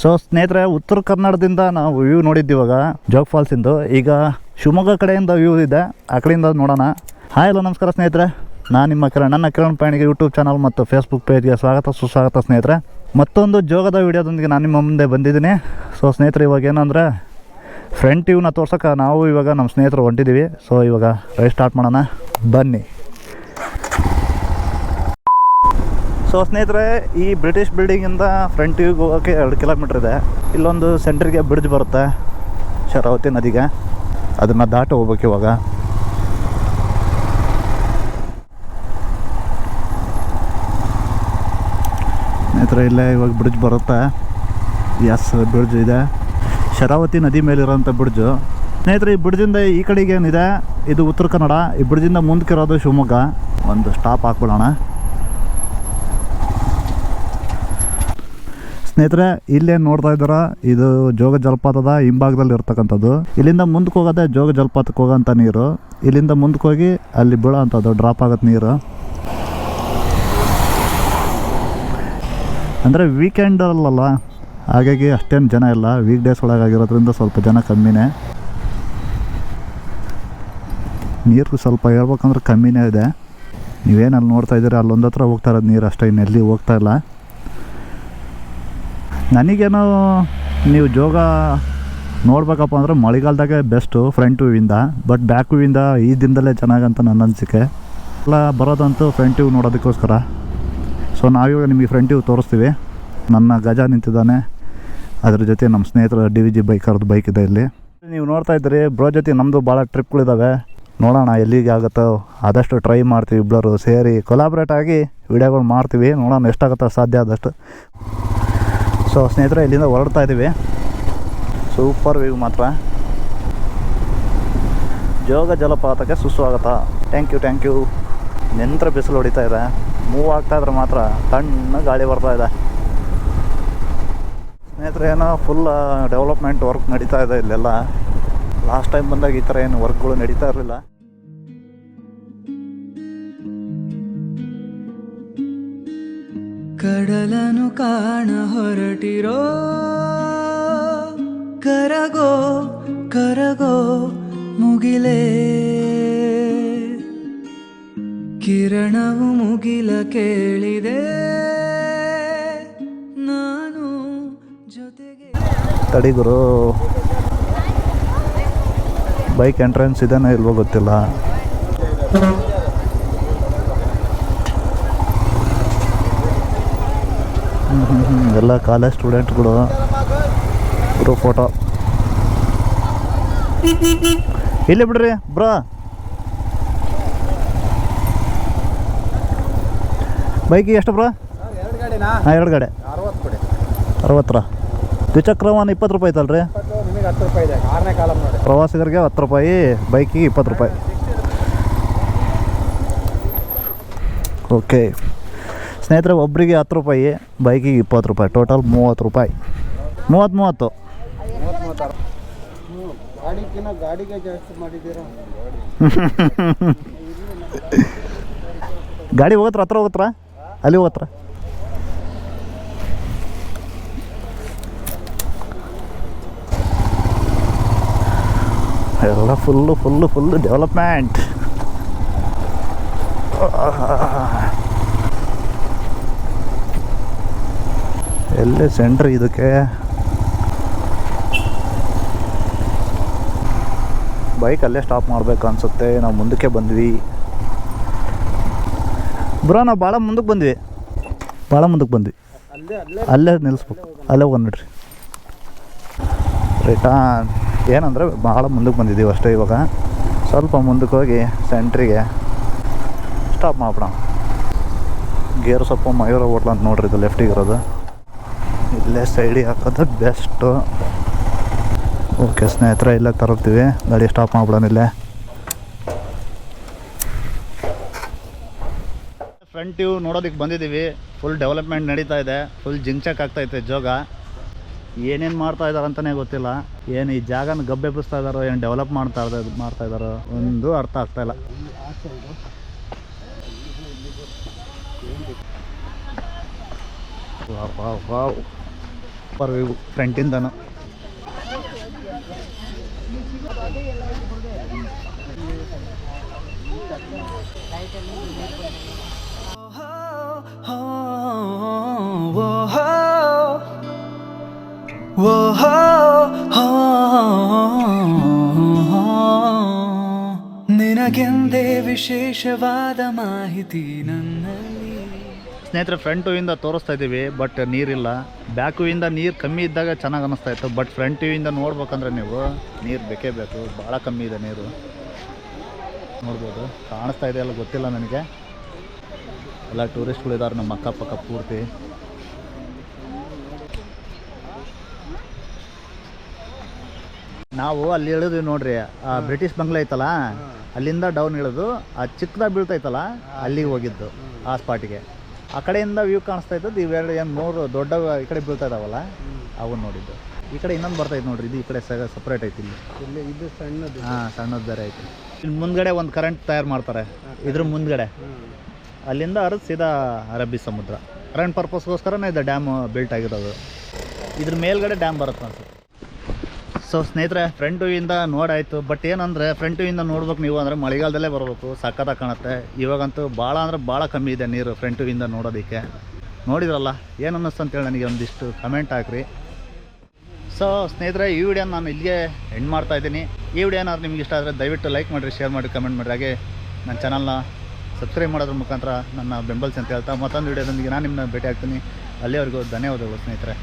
So ಸ್ನೇಹಿತರೆ, ಉತ್ತರ ಕನ್ನಡದಿಂದ ನಾವು ವ್ಯೂ ನೋಡಿದ್ದು ಇವಾಗ ಜೋಗ್ ಫಾಲ್ಸಿಂದು ಈಗ ಶಿವಮೊಗ್ಗ ಕಡೆಯಿಂದ ವ್ಯೂ ಇದೆ. ಆ ಕಡೆಯಿಂದ ನೋಡೋಣ. ಹಾಯ್ ಹಲೋ ನಮಸ್ಕಾರ ಸ್ನೇಹಿತರೆ. ನಾನು ನಿಮ್ಮ ಕಿರಣ್, ನನ್ನ ಕಿರಣ್ ಪಯಣಿಗೆ ಯೂಟ್ಯೂಬ್ ಚಾನಲ್ ಮತ್ತು ಫೇಸ್ಬುಕ್ ಪೇಜ್ಗೆ ಸ್ವಾಗತ, ಸುಸ್ವಾಗತ ಸ್ನೇಹಿತರೆ. ಮತ್ತೊಂದು ಜೋಗದ ವಿಡಿಯೋದೊಂದಿಗೆ ನಾನು ನಿಮ್ಮ ಮುಂದೆ ಬಂದಿದ್ದೀನಿ. ಸೊ ಸ್ನೇಹಿತರೆ, ಇವಾಗ ಏನಂದರೆ ಫ್ರಂಟ್ ವ್ಯೂನ ತೋರ್ಸೋಕೆ ನಾವು ಇವಾಗ ನಮ್ಮ ಸ್ನೇಹಿತರು ಹೊಂಟಿದ್ದೀವಿ ಸೊ ಇವಾಗ ರೈಸ್ ಸ್ಟಾರ್ಟ್ ಮಾಡೋಣ. ಬನ್ನಿ. ಸೊ ಸ್ನೇಹಿತರೆ, ಈ ಬ್ರಿಟಿಷ್ ಬಿಲ್ಡಿಂಗಿಂದ ಫ್ರಂಟ್ ವ್ಯೂಗೆ ಹೋಗೋಕ್ಕೆ ಎರಡು ಕಿಲೋಮೀಟ್ರ್ ಇದೆ. ಇಲ್ಲೊಂದು ಸೆಂಟ್ರಿಗೆ ಬ್ರಿಡ್ಜ್ ಬರುತ್ತೆ, ಶರಾವತಿ ನದಿಗೆ. ಅದನ್ನು ದಾಟ ಹೋಗ್ಬೇಕು ಇವಾಗ. ಸ್ನೇಹಿತರೆ, ಇಲ್ಲೇ ಇವಾಗ ಬ್ರಿಡ್ಜ್ ಬರುತ್ತೆ. ಎಸ್ ಬ್ರಿಡ್ಜ್ ಇದೆ. ಶರಾವತಿ ನದಿ ಮೇಲಿರೋಂಥ ಬ್ರಿಡ್ಜು. ಸ್ನೇಹಿತರೆ, ಈ ಬ್ರಿಡ್ಜಿಂದ ಈ ಕಡೆಗೆ ಏನಿದೆ ಇದು ಉತ್ತರ ಕನ್ನಡ. ಈ ಬ್ರಿಡ್ಜಿಂದ ಮುಂದಕ್ಕಿರೋದು ಶಿವಮೊಗ್ಗ. ಒಂದು ಸ್ಟಾಪ್ ಹಾಕ್ಬಿಡೋಣ. ಸ್ನೇಹಿತರೆ, ಇಲ್ಲೇ ನೋಡ್ತಾ ಇದ್ದಾರ, ಇದು ಜೋಗ ಜಲಪಾತದ ಹಿಂಭಾಗದಲ್ಲಿ ಇರ್ತಕ್ಕಂಥದ್ದು. ಇಲ್ಲಿಂದ ಮುಂದಕ್ಕೆ ಹೋಗೋದೇ ಜೋಗ ಜಲಪಾತಕ್ಕೆ ಹೋಗೋಂಥ ನೀರು. ಇಲ್ಲಿಂದ ಮುಂದಕ್ಕೆ ಹೋಗಿ ಅಲ್ಲಿ ಬೀಳೋ ಅಂಥದ್ದು ಡ್ರಾಪ್ ಆಗುತ್ತೆ ನೀರು. ಅಂದರೆ ವೀಕೆಂಡಲ್ಲಲ್ಲ ಹಾಗಾಗಿ ಅಷ್ಟೇನು ಜನ ಇಲ್ಲ. ವೀಕ್ ಡೇಸ್ ಒಳಗಾಗಿರೋದ್ರಿಂದ ಸ್ವಲ್ಪ ಜನ ಕಮ್ಮಿನೇ. ನೀರು ಸ್ವಲ್ಪ ಹೇಳ್ಬೇಕಂದ್ರೆ ಕಮ್ಮಿನೇ ಇದೆ. ನೀವೇನು ಅಲ್ಲಿ ನೋಡ್ತಾ ಇದ್ದೀರಿ ಅಲ್ಲೊಂದತ್ರ ಹೋಗ್ತಾ ಇರೋದು ನೀರು ಅಷ್ಟೇ ಇನ್ನೆಲ್ಲಿ ಹೋಗ್ತಾ ಇಲ್ಲ. ನನಗೇನೋ ನೀವು ಜೋಗ ನೋಡ್ಬೇಕಪ್ಪ ಅಂದ್ರೆ ಮಳೆಗಾಲದಾಗೆ ಬೆಸ್ಟು ಫ್ರಂಟ್ ವ್ಯೂವಿಂದ ಬಟ್ ಬ್ಯಾಕ್ ವ್ಯೂವಿಂದ ಈ ದಿನದಲ್ಲೇ ಚೆನ್ನಾಗಂತ ನನ್ನ ಅನಿಸಿಕೆ. ಎಲ್ಲ ಬರೋದಂತೂ ಫ್ರಂಟ್ ವ್ಯೂ ನೋಡೋದಕ್ಕೋಸ್ಕರ. ಸೊ ನಾವಿವಾಗ ನಿಮಗೆ ಫ್ರಂಟ್ ವ್ಯೂ ತೋರಿಸ್ತೀವಿ. ನನ್ನ ಗಜ ನಿಂತಿದ್ದಾನೆ. ಅದ್ರ ಜೊತೆ ನಮ್ಮ ಸ್ನೇಹಿತರ ಡಿ ವಿ ಜಿ ಬೈಕರ್ದು ಬೈಕ್ ಇದೆ ಇಲ್ಲಿ. ನೀವು ನೋಡ್ತಾ ಇದ್ದೀರಿ ಬ್ರೋ ಜೊತೆ ನಮ್ಮದು ಭಾಳ ಟ್ರಿಪ್ಗಳಿದ್ದಾವೆ ನೋಡೋಣ ಎಲ್ಲಿಗೆ ಆಗುತ್ತೋ. ಆದಷ್ಟು ಟ್ರೈ ಮಾಡ್ತೀವಿ ಇಬ್ಬರು ಸೇರಿ. ಕೊಲಾಬ್ರೇಟ್ ಆಗಿ ವಿಡಿಯೋಗಳು ಮಾಡ್ತೀವಿ. ನೋಡೋಣ ಎಷ್ಟಾಗುತ್ತೋ ಸಾಧ್ಯ ಆದಷ್ಟು. ಸೊ ಸ್ನೇಹಿತರೆ, ಇಲ್ಲಿಂದ ಹೊರಡ್ತಾ ಇದ್ದೀವಿ. ಸೂಪರ್ ವ್ಯೂ ಮಾತ್ರ. ಜೋಗ ಜಲಪಾತಕ್ಕೆ ಸುಸ್ವಾಗತ. ಥ್ಯಾಂಕ್ ಯು ಥ್ಯಾಂಕ್ ಯು ನಿಂತ್ರ ಬಿಸಿಲು ಹೊಡಿತಾ ಇದೆ. ಮೂವ್ ಆಗ್ತಾ ಇದ್ರೆ ಮಾತ್ರ ತಣ್ಣ ಗಾಳಿ ಬರ್ತಾ ಇದೆ. ಸ್ನೇಹಿತರೆ, ಏನೋ ಫುಲ್ ಡೆವಲಪ್ಮೆಂಟ್ ವರ್ಕ್ ನಡೀತಾ ಇದೆ ಇಲ್ಲೆಲ್ಲ. ಲಾಸ್ಟ್ ಟೈಮ್ ಬಂದಾಗ ಈ ಥರ ಏನು ವರ್ಕ್ಗಳು ನಡೀತಾ ಇರಲಿಲ್ಲ. ಕಡಲನು ಕಾಣ ಹೊರಟಿರೋ. ಕರಗೋ ಕರಗೋ ಮುಗಿಲೇ. ಕಿರಣವು ಮುಗಿಲ ಕೇಳಿದೆ. ನಾನು ಜೊತೆಗೆ. ತಡಿಗುರು ಬೈಕ್ ಎಂಟ್ರೆನ್ಸ್ ಇದೇನೋ ಇಲ್ವೋ ಗೊತ್ತಿಲ್ಲ. ಎಲ್ಲ ಕಾಲೇಜ್ ಸ್ಟೂಡೆಂಟ್ಗಳು ಬ್ರೋ ಫೋಟೋ ಇಲ್ಲಿ ಬಿಡ್ರಿ, ಬ್ರೋ. ಬೈಕಿಗೆ ಎಷ್ಟು, ಬ್ರೋ? ಹಾಂ, ಎರಡು ಗಾಡಿ. ಅರವತ್ತರ. ರೂಪಾಯಿ ಐತಲ್ರಿ ಇಪ್ಪತ್ತು ರೂಪಾಯಿ ಕಾಲಮ್ ನೋಡಿ ಪ್ರವಾಸಿಗರಿಗೆ ಹತ್ತು ರೂಪಾಯಿ ಬೈಕಿಗೆ ಇಪ್ಪತ್ತು ರೂಪಾಯಿ. ಓಕೆ ಸ್ನೇಹಿತರೆ ಒಬ್ಬರಿಗೆ ಹತ್ತು ರೂಪಾಯಿ, ಬೈಕಿಗೆ ಇಪ್ಪತ್ತು ರೂಪಾಯಿ, ಟೋಟಲ್ ಮೂವತ್ತು ರೂಪಾಯಿ. ಮೂವತ್ತು ಮೂವತ್ತು. ಗಾಡಿ ಹೋಗತ್ರ, ಹತ್ರ ಹೋಗತ್ರ? ಅಲ್ಲಿ ಹೋಗತ್ರ? ಎಲ್ಲ ಫುಲ್ಲು ಫುಲ್ಲು ಫುಲ್ಲು ಡೆವಲಪ್ಮೆಂಟ್ ಎಲ್ಲೇ ಸೆಂಟ್ರ್ ಇದಕ್ಕೆ? ಬೈಕ್ ಅಲ್ಲೇ ಸ್ಟಾಪ್ ಮಾಡ್ಬೇಕು ಅನ್ಸುತ್ತೆ. ನಾವು ಮುಂದಕ್ಕೆ ಬಂದ್ವಿ. ಬ್ರೋ, ನಾವು ಭಾಳ ಮುಂದಕ್ಕೆ ಬಂದ್ವಿ. ಭಾಳ ಮುಂದಕ್ಕೆ ಬಂದ್ವಿ. ಅಲ್ಲೇ ನಿಲ್ಲಿಸ್ಬೇಕು ಅಲ್ಲೇ ಹೋಗೋಣ ನೋಡ್ರಿ. ರಿಟರ್ನ್ ಏನಂದರೆ ಭಾಳ ಮುಂದಕ್ಕೆ ಬಂದಿದ್ದೀವಿ ಅಷ್ಟೇ ಇವಾಗ. ಸ್ವಲ್ಪ ಮುಂದಕ್ಕೆ ಹೋಗಿ ಸೆಂಟ್ರಿಗೆ ಸ್ಟಾಪ್ ಮಾಡ್ಬಿಡೋಣ. ಗೇರ್ ಸ್ವಲ್ಪ ಮಯೂರ ಹೋಟ್ಲ ಅಂತ ನೋಡ್ರಿ ಇದು ಲೆಫ್ಟಿಗೆ ಇರೋದು. ಇಲ್ಲೇ ಸೈಡಿಗೆ ಹಾಕೋದು ಬೆಸ್ಟು ಓಕೆ ಸ್ನೇಹಿತರ ಇಲ್ಲೇ ತರೋಗ್ತೀವಿ ಗಾಡಿ ಸ್ಟಾಪ್ ಮಾಡ್ಬಿಡೋಣ ಇಲ್ಲೇ. ಫ್ರಂಟ್ ಇವು ನೋಡೋದಕ್ಕೆ ಬಂದಿದ್ದೀವಿ. ಫುಲ್ ಡೆವಲಪ್ಮೆಂಟ್ ನಡೀತಾ ಇದೆ. ಫುಲ್ ಜಿಂಚಕ್ ಆಗ್ತೈತೆ ಜೋಗ. ಏನೇನು ಮಾಡ್ತಾ ಇದ್ದಾರೆ ಅಂತಲೇ ಗೊತ್ತಿಲ್ಲ. ಏನು ಈ ಜಾಗನ ಗಬ್ಬೆಬ್ಬಿಸ್ತಾ ಇದ್ದಾರೋ ಏನು ಡೆವಲಪ್ ಮಾಡ್ತಾ ಇದ್ದಾರೆ ಮಾಡ್ತಾ ಇದ್ದಾರೋ ಒಂದು ಅರ್ಥ ಆಗ್ತಾ ಇಲ್ಲ. Wow, wow, wow. Per view ಫ್ರಂಟಿಂದನು ನಿನಗೆಂದೇ ವಿಶೇಷವಾದ ಮಾಹಿತಿ ನನ್ನಲ್ಲಿ ಸ್ನೇಹಿತರೆ ಫ್ರಂಟ್ ಇಂದ ತೋರಿಸ್ತಾ ಇದ್ದೀವಿ ಬಟ್ ನೀರಿಲ್ಲ. ಬ್ಯಾಕ್ ಇಂದ ನೀರು ಕಮ್ಮಿ ಇದ್ದಾಗ ಚೆನ್ನಾಗಿ ಅನ್ನಿಸ್ತಾ ಇತ್ತು ಬಟ್ ಫ್ರಂಟ್ ವ್ಯೂಯಿಂದ ನೋಡ್ಬೇಕಂದ್ರೆ ನೀವು ನೀರು ಬೇಕೇ ಬೇಕು ಭಾಳ ಕಮ್ಮಿ ಇದೆ ನೀರು. ನೋಡ್ಬೋದು, ಕಾಣಿಸ್ತಾ ಇದೆ ಅಲ್ಲ ಗೊತ್ತಿಲ್ಲ ನನಗೆ. ಎಲ್ಲ ಟೂರಿಸ್ಟ್ಗಳಿದ್ದಾರೆ ನಮ್ಮ ಅಕ್ಕಪಕ್ಕ ಪೂರ್ತಿ. ನಾವು ಅಲ್ಲಿ ಇಳಿದ್ವಿ ನೋಡ್ರಿ, ಆ ಬ್ರಿಟಿಷ್ ಬಂಗ್ಲೆ ಐತಲ್ಲ, ಅಲ್ಲಿಂದ ಡೌನ್ ಇಳಿದು, ಆ ಚಿಕ್ಕದಾಗ ಬೀಳ್ತೈತಲ್ಲ ಅಲ್ಲಿಗೆ ಹೋಗಿದ್ದು, ಆ ಸ್ಪಾಟಿಗೆ ಆ ಕಡೆಯಿಂದ ವ್ಯೂ ಕಾಣಿಸ್ತಾ ಇದ್ದದ್ದು ಇವೆರಡು ಏನು ಮೂರು ದೊಡ್ಡ ಈ ಕಡೆ ಬೀಳ್ತಾ ಇದಾವಲ್ಲ? ಅವು ನೋಡಿದ್ದು. ಈ ಕಡೆ ಇನ್ನೊಂದು ಬರ್ತೈತೆ ನೋಡ್ರಿ ಇದು ಈ ಕಡೆ ಸಪ್ರೇಟ್ ಐತಿ ಇಲ್ಲಿ. ಇಲ್ಲಿ ಇದು ಸಣ್ಣದು ಹಾಂ ಸಣ್ಣದು ಬೇರೆ ಐತಿ. ಇಲ್ಲಿ ಮುಂದ್ಗಡೆ ಒಂದು ಕರೆಂಟ್ ತಯಾರು ಮಾಡ್ತಾರೆ ಇದ್ರ ಮುಂದ್ಗಡೆ. ಅಲ್ಲಿಂದ ಹರಿದು ಸೀದಾ ಅರಬ್ಬಿ ಸಮುದ್ರ. ಕರೆಂಟ್ ಪರ್ಪಸ್ಗೋಸ್ಕರನೇ ಇದು ಡ್ಯಾಮ್ ಬಿಲ್ಟ್ ಆಗಿರೋದು. ಇದ್ರ ಮೇಲ್ಗಡೆ ಡ್ಯಾಮ್ ಬರುತ್ತೆ ಅನ್ಸುತ್ತೆ. ಸೊ ಸ್ನೇಹಿತರೆ ಫ್ರಂಟ್ ವ್ಯೂಯಿಂದ ನೋಡಾಯಿತು. ಬಟ್ ಏನಂದರೆ ಫ್ರಂಟ್ ಇಂದ ನೋಡ್ಬೇಕು ನೀವು ಅಂದ್ರೆ ಮಳೆಗಾಲದಲ್ಲೇ ಬರಬೇಕು. ಸಖತ್ತಾಗಿ ಕಾಣುತ್ತೆ. ಇವಾಗಂತೂ ಭಾಳ ಅಂದರೆ ಭಾಳ ಕಮ್ಮಿ ಇದೆ ನೀರು ಫ್ರಂಟ್ ಇಂದ ನೋಡೋದಕ್ಕೆ. ನೋಡಿದ್ರಲ್ಲ, ಏನು ಅನ್ನಿಸ್ತು ಅಂತೇಳಿ ನನಗೆ ಒಂದಿಷ್ಟು ಕಮೆಂಟ್ ಹಾಕ್ರಿ. ಸೊ ಸ್ನೇಹಿತರೆ, ಈ ವಿಡಿಯೋ ನಾನು ಇಲ್ಲಿಗೆ ಎಂಡ್ ಮಾಡ್ತಾ ಇದ್ದೀನಿ. ಈ ವಿಡಿಯೋ ಏನಾದ್ರು ನಿಮ್ಗೆ ಇಷ್ಟ ಆದರೆ ದಯವಿಟ್ಟು ಲೈಕ್ ಮಾಡಿರಿ ಶೇರ್ ಮಾಡಿ ಕಮೆಂಟ್ ಮಾಡಿರಿ. ಹಾಗೆ ನನ್ನ ಚಾನಲ್ನ ಸಬ್ಸ್ಕ್ರೈಬ್ ಮಾಡೋದ್ರ ಮುಖಾಂತರ ನನ್ನ ಬೆಂಬಲಿಸಿ ಅಂತ ಹೇಳ್ತಾ ಮತ್ತೊಂದು ವಿಡಿಯೋದೊಂದಿಗೆ ನಾನು ನಿಮ್ಮನ್ನ ಭೇಟಿ ಆಗ್ತೀನಿ. ಅಲ್ಲಿವರೆಗೂ ಧನ್ಯವಾದಗಳು ಸ್ನೇಹಿತರೆ.